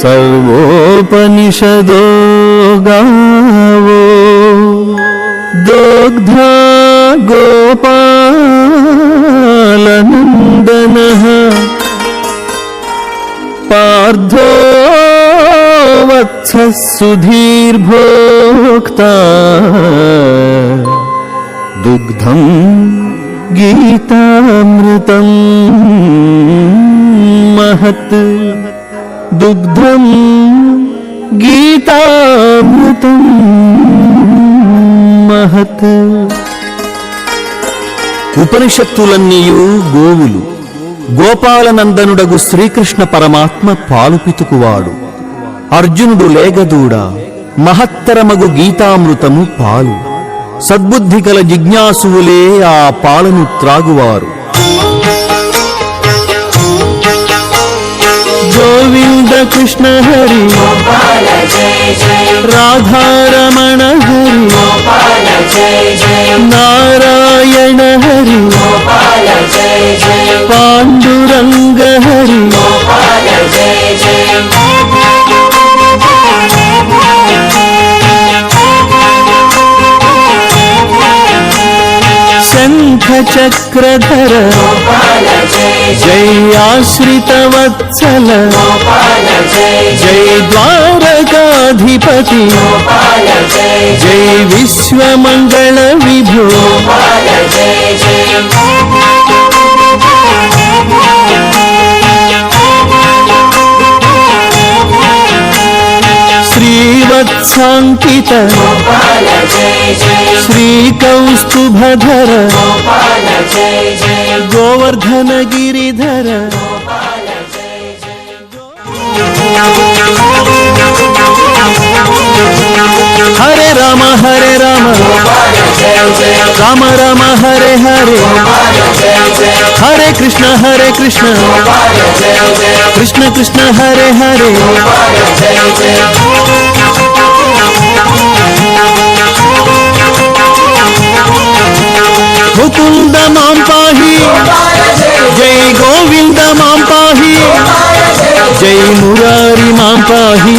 सर्वोपनिषदो गावो दोग्धा गोपालनन्दनः पार्थो वत्सः सुधीर्भोक्ता दुग्धं गीतामृतं महत् ఉపనిషత్తులన్నీయు గోవులు. గోపాలనందనుడగు శ్రీకృష్ణ పరమాత్మ పాలుపితుకువాడు అర్జునుడు లేగదూడ మహత్తరమగు గీతామృతము పాలు. సద్బుద్ధి గల జిజ్ఞాసువులే ఆ పాలను త్రాగువారు. గోవింద కృష్ణ హరి రాధారమణ హరి. నారాయణ హరి పాండురంగ హరి. శంఖచక్రధర జయాశ్రితవత్సల జయ ద్వారకాధిపతి. విశ్వమంగళ విభో శ్రీవత్సాంకిత శ్రీకౌస్తుభధర గోవర్ధన గిరిధర హరే రామ రామ రామ హరే హరే హరే కృష్ణ హరే కృష్ణ కృష్ణ కృష్ణ హరే హరే. ముకుంద మాం పాహి జై గోవింద మాం పాహి జై మురారి మాం పాహి.